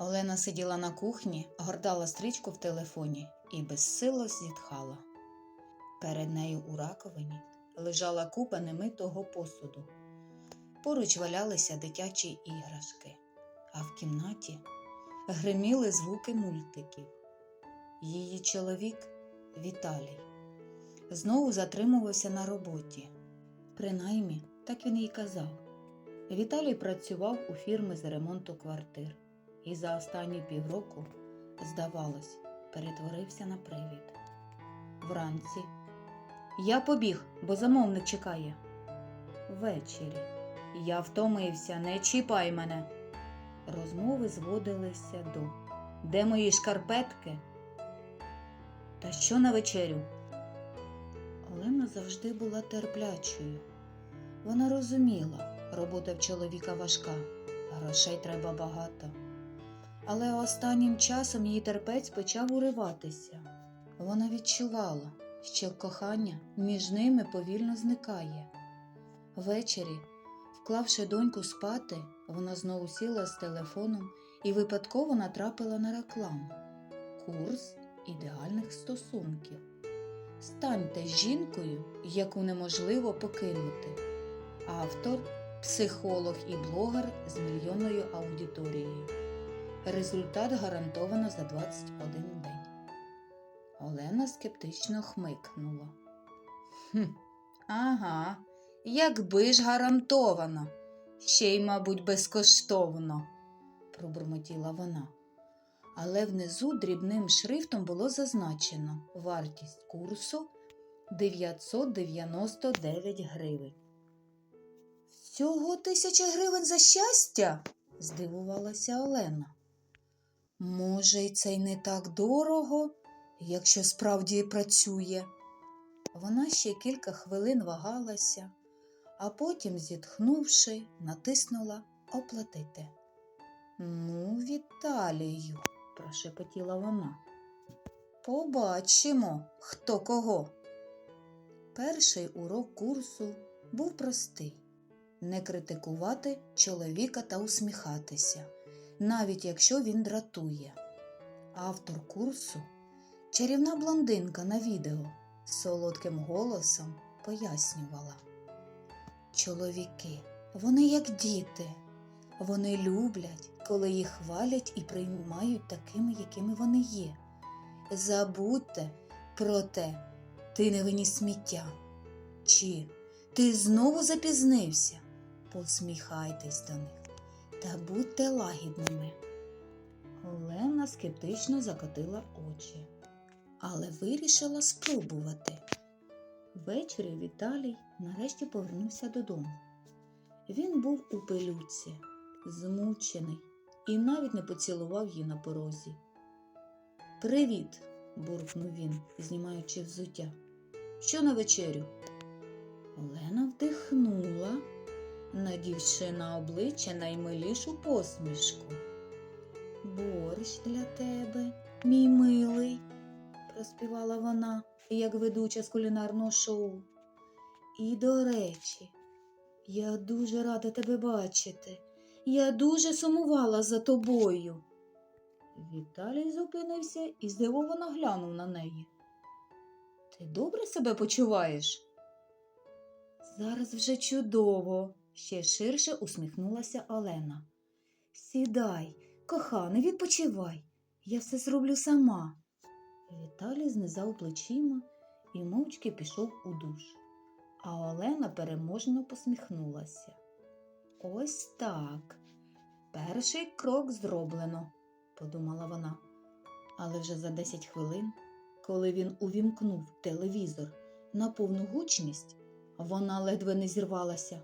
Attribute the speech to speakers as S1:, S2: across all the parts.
S1: Олена сиділа на кухні, гортала стрічку в телефоні і безсило зітхала. Перед нею у раковині лежала купа немитого посуду. Поруч валялися дитячі іграшки, а в кімнаті гриміли звуки мультиків. Її чоловік Віталій знову затримувався на роботі. Принаймні, так він їй казав. Віталій працював у фірми з ремонту квартир і за останні півроку, здавалось, перетворився на привід. Вранці я побіг, бо замовник чекає. Ввечері я втомився, не чіпай мене. Розмови зводилися до Де мої шкарпетки? Та що на вечерю? Олена завжди була терплячою. Вона розуміла, робота в чоловіка важка, грошей треба багато. Але останнім часом її терпець почав уриватися. Вона відчувала, що кохання між ними повільно зникає. Ввечері, вклавши доньку спати, вона знову сіла з телефоном і випадково натрапила на рекламу. Курс ідеальних стосунків. Станьте жінкою, яку неможливо покинути. Автор психолог і блогер з мільйонною аудиторією. Результат гарантовано за 21 день. Олена скептично хмикнула. Хм, ага, якби ж гарантовано, ще й, мабуть, безкоштовно, пробурмотіла вона. Але внизу дрібним шрифтом було зазначено вартість курсу 999 гривень. Всього тисяча гривень за щастя? здивувалася Олена. Може, й це й не так дорого, якщо справді працює. Вона ще кілька хвилин вагалася, а потім, зітхнувши, натиснула оплатити. Ну, Віталію, прошепотіла вона. Побачимо, хто кого. Перший урок курсу був простий не критикувати чоловіка та усміхатися, навіть якщо він дратує. Автор курсу, чарівна блондинка на відео, з солодким голосом пояснювала. Чоловіки, вони як діти, вони люблять, коли їх хвалять і приймають такими, якими вони є. Забудьте про те, ти не виніс сміття. Чи ти знову запізнився? Посміхайтесь до них та будьте лагідними. Олена скептично закотила очі, але вирішила спробувати. Ввечері Віталій нарешті повернувся додому. Він був у пилюці, змучений і навіть не поцілував її на порозі. Привіт, буркнув він, знімаючи взуття. Що на вечерю? Олена вдихнула, надівши на обличчя наймилішу посмішку. Борщ для тебе, мій милий, проспівала вона, як ведуча з кулінарного шоу. І, до речі, я дуже рада тебе бачити. Я дуже сумувала за тобою. Віталій зупинився і здивовано глянув на неї. Ти добре себе почуваєш? Зараз вже чудово, ще ширше усміхнулася Олена. Сідай, коханий, відпочивай, я все зроблю сама. Віталій знизав плечима і мовчки пішов у душ, а Олена переможно посміхнулася. Ось так. Перший крок зроблено, подумала вона. Але вже за 10 хвилин, коли він увімкнув телевізор на повну гучність, вона ледве не зірвалася.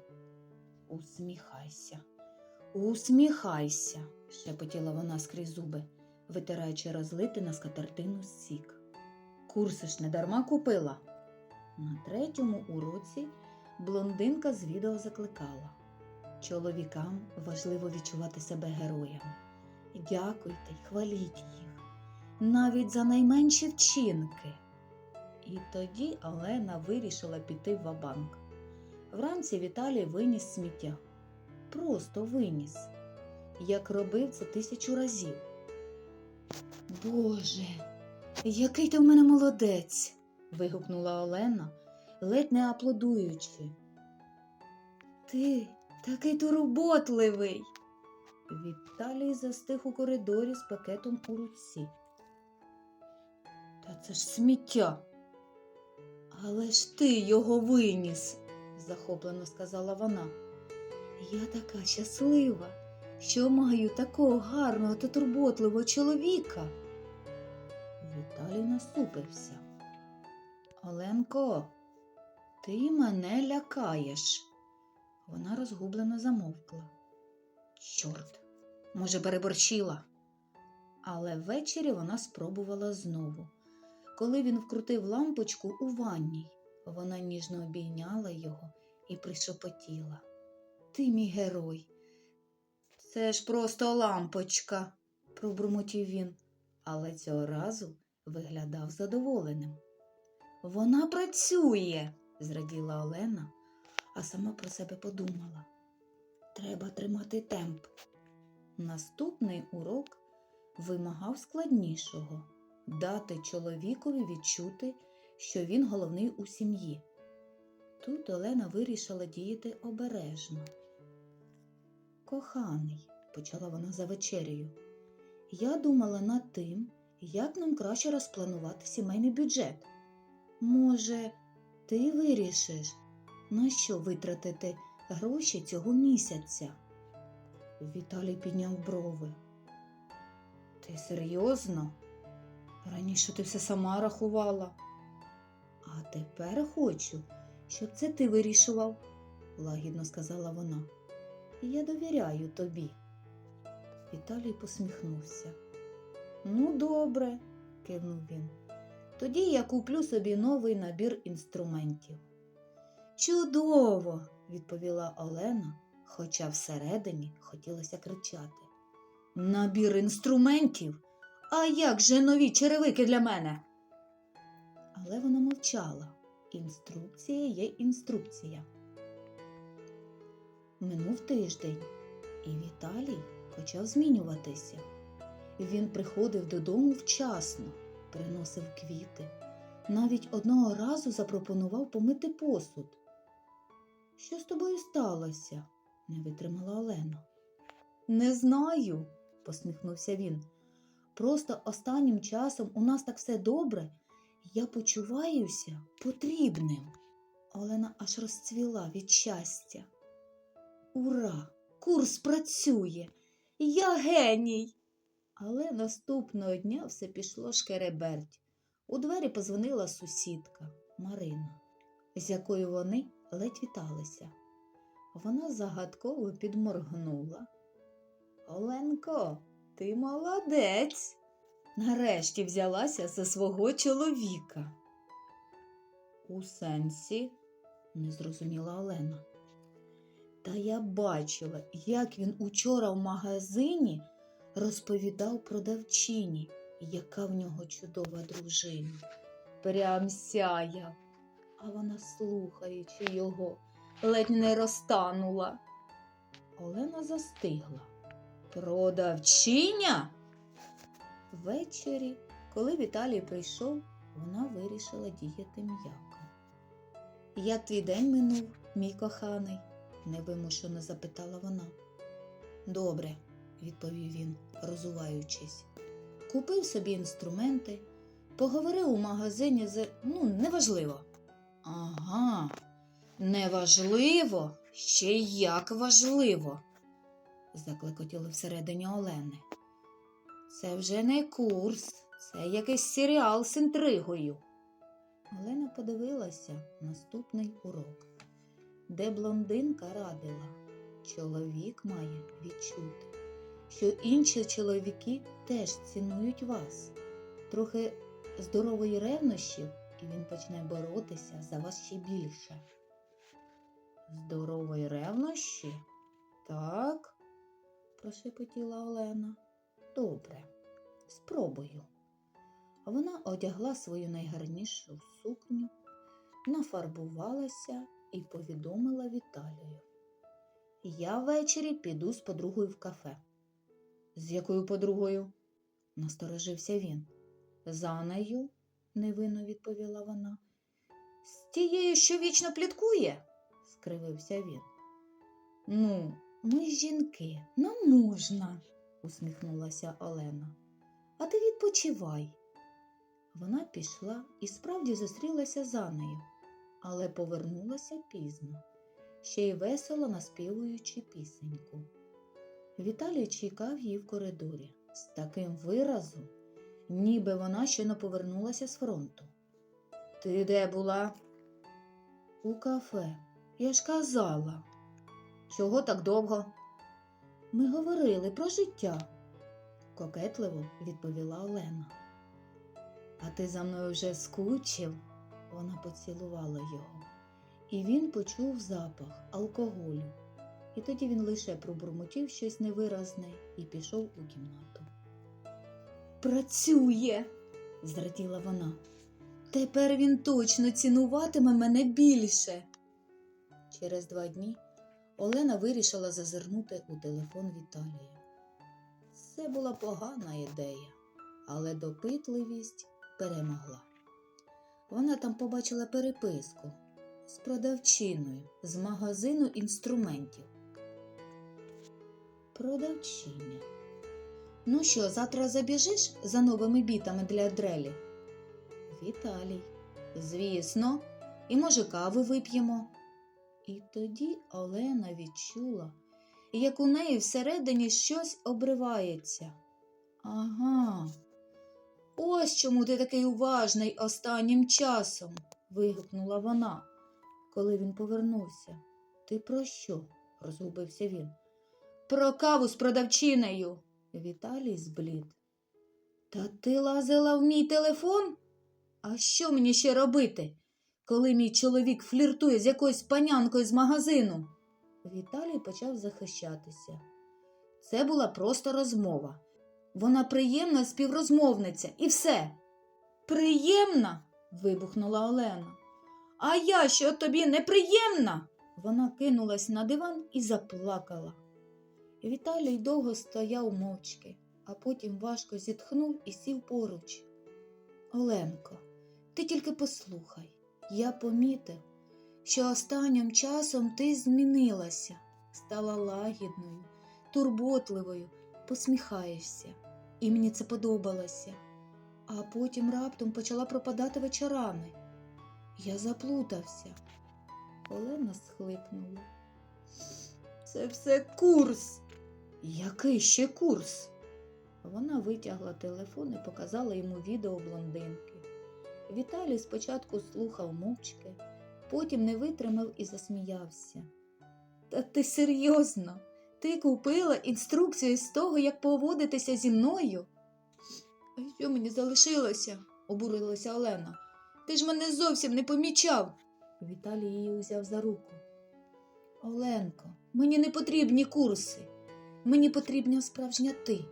S1: Усміхайся, усміхайся, шепотіла вона скрізь зуби, витираючи розлити на скатертину сік. Курси ж не дарма купила. На третьому уроці блондинка з відео закликала. Чоловікам важливо відчувати себе героями. Дякуйте й хваліть їх, навіть за найменші вчинки. І тоді Олена вирішила піти в вабанк. Вранці Віталій виніс сміття. Просто виніс. як робив це тисячу разів. Боже, який ти в мене молодець. вигукнула Олена, ледь не аплодуючи. Ти такий турботливий. Віталій застиг у коридорі з пакетом у руці. Та це ж сміття. Але ж ти його виніс, захоплено сказала вона. Я така щаслива, що маю такого гарного та турботливого чоловіка. Віталій насупився. Оленко, ти мене лякаєш. Вона розгублено замовкла. Чорт, може, переборчила. Але ввечері вона спробувала знову. Коли він вкрутив лампочку у ванній, вона ніжно обійняла його і пришепотіла. Ти мій герой. Це ж просто лампочка, пробурмотів він, але цього разу виглядав задоволеним. Вона працює, зраділа Олена, а сама про себе подумала. Треба тримати темп. Наступний урок вимагав складнішого дати чоловікові відчути, що він головний у сім'ї. Тут Олена вирішила діяти обережно. Коханий, почала вона за вечерею, я думала над тим, як нам краще розпланувати сімейний бюджет. Може, ти вирішиш, на що витратити гроші цього місяця? Віталій підняв брови. Ти серйозно? Раніше ти все сама рахувала. А тепер хочу, щоб це ти вирішував, лагідно сказала вона. Я довіряю тобі. Віталій посміхнувся. Ну, добре, кивнув він. Тоді я куплю собі новий набір інструментів. Чудово, відповіла Олена, хоча всередині хотілося кричати. Набір інструментів? А як же нові черевики для мене? Але вона мовчала. Інструкція є інструкція. Минув тиждень, і Віталій почав змінюватися. Він приходив додому вчасно, приносив квіти, навіть одного разу запропонував помити посуд. Що з тобою сталося? не витримала Олена. Не знаю, посміхнувся він. Просто останнім часом у нас так все добре, я почуваюся потрібним. Олена аж розцвіла від щастя. Ура! Курс працює! Я геній! Але наступного дня все пішло шкереберть. У двері позвонила сусідка Марина, з якою вони ледь віталися. Вона загадково підморгнула. Оленко, ти молодець. Нарешті взялася за свого чоловіка. У сенсі, не зрозуміла Олена. Та я бачила, як він учора в магазині розповідав продавчині, яка в нього чудова дружина. Прям сяяв, а вона, слухаючи його, ледь не розтанула. Олена застигла. Продавчиня? Ввечері, коли Віталій прийшов, вона вирішила діяти м'яко. Як твій день минув, мій коханий? невимушено запитала вона. Добре, відповів він, розуваючись. Купив собі інструменти, поговорив у магазині з. ну, неважливо. Ага, неважливо, ще й як важливо, заклекотіли всередині Олени. Це вже не курс, це якийсь серіал з інтригою. Олена подивилася наступний урок, де блондинка радила, чоловік має відчути, що інші чоловіки теж цінують вас. Трохи здорової ревнощів, і він почне боротися за вас ще більше. Здорової ревнощі? Так, прошепотіла Олена. Добре, спробую. Вона одягла свою найгарнішу сукню, нафарбувалася і повідомила Віталію. Я ввечері піду з подругою в кафе. З якою подругою? насторожився він. З Анею, невинно відповіла вона. З тією, що вічно пліткує? скривився він. Ну, ми жінки, нам можна, усміхнулася Олена. А ти відпочивай. Вона пішла і справді зустрілася з Анею, але повернулася пізно, ще й весело наспівуючи пісеньку. Віталій чекав її в коридорі з таким виразом, ніби вона щойно повернулася з фронту. Ти де була? У кафе. Я ж казала. Чого так довго? Ми говорили про життя, кокетливо відповіла Олена. А ти за мною вже скучив? Вона поцілувала його, і він почув запах алкоголю. І тоді він лише пробурмотів щось невиразне і пішов у кімнату. Працює, зраділа вона. Тепер він точно цінуватиме мене більше. Через два дні Олена вирішила зазирнути у телефон Віталія. Це була погана ідея, але допитливість перемогла. Вона там побачила переписку з продавчиною з магазину інструментів. Продавчиня. Ну що, завтра забіжиш за новими бітами для дрелі? Віталій. Звісно, і може кави вип'ємо. І тоді Олена відчула, як у неї всередині щось обривається. Ага. Ось чому ти такий уважний останнім часом. вигукнула вона, коли він повернувся. Ти про що? розгубився він. Про каву з продавчинею. Віталій зблід. Та ти лазила в мій телефон? А що мені ще робити, коли мій чоловік фліртує з якоюсь панянкою з магазину? Віталій почав захищатися. Це була просто розмова. Вона приємна співрозмовниця і все. Приємна? вибухнула Олена. А я що тобі неприємна? Вона кинулась на диван і заплакала. Віталій довго стояв мовчки, а потім важко зітхнув і сів поруч. Оленко, ти тільки послухай, я помітив, що останнім часом ти змінилася, стала лагідною, турботливою, посміхаєшся, і мені це подобалося. А потім раптом почала пропадати вечорами. Я заплутався. Олена схлипнула. Це все курс. Який ще курс? Вона витягла телефон і показала йому відео блондинки. Віталій спочатку слухав мовчки, потім не витримав і засміявся. Та ти серйозно? Ти купила інструкцію з того, як поводитися зі мною? А що мені залишилося? обурилася Олена. Ти ж мене зовсім не помічав. Віталій її узяв за руку. Оленко, мені не потрібні курси. Мені потрібна справжня ти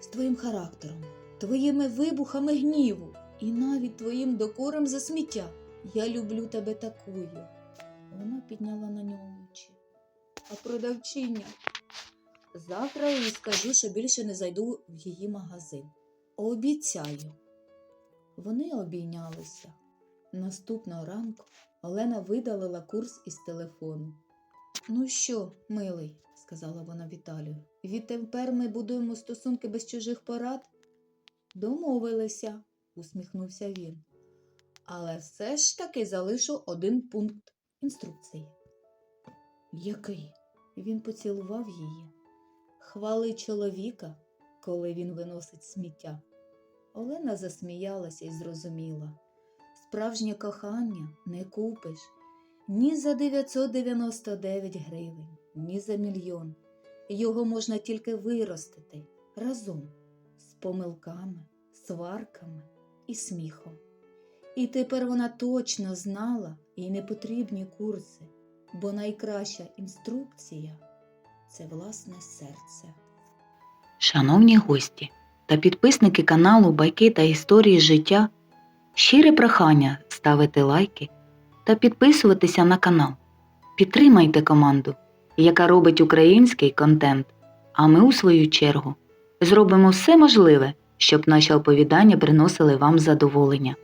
S1: з твоїм характером, твоїми вибухами гніву і навіть твоїм докором за сміття. Я люблю тебе такою. Вона підняла на нього очі. А продавчиня. Завтра їй скажу, що більше не зайду в її магазин. Обіцяю. Вони обійнялися. Наступного ранку Олена видалила курс із телефону. Ну що, милий, сказала вона Віталію, відтепер ми будуємо стосунки без чужих порад? Домовилися, усміхнувся він. Але все ж таки залишу один пункт інструкції. Який? Він поцілував її. Хвали чоловіка, коли він виносить сміття. Олена засміялася і зрозуміла. Справжнє кохання не купиш ні за 999 гривень, ні за мільйон. Його можна тільки виростити разом з помилками, сварками і сміхом. І тепер вона точно знала їй не потрібні курси, бо найкраща інструкція це власне серце.
S2: Шановні гості та підписники каналу Байки та історії життя, щире прохання ставити лайки та підписуватися на канал. Підтримайте команду, яка робить український контент, а ми, у свою чергу, зробимо все можливе, щоб наші оповідання приносили вам задоволення.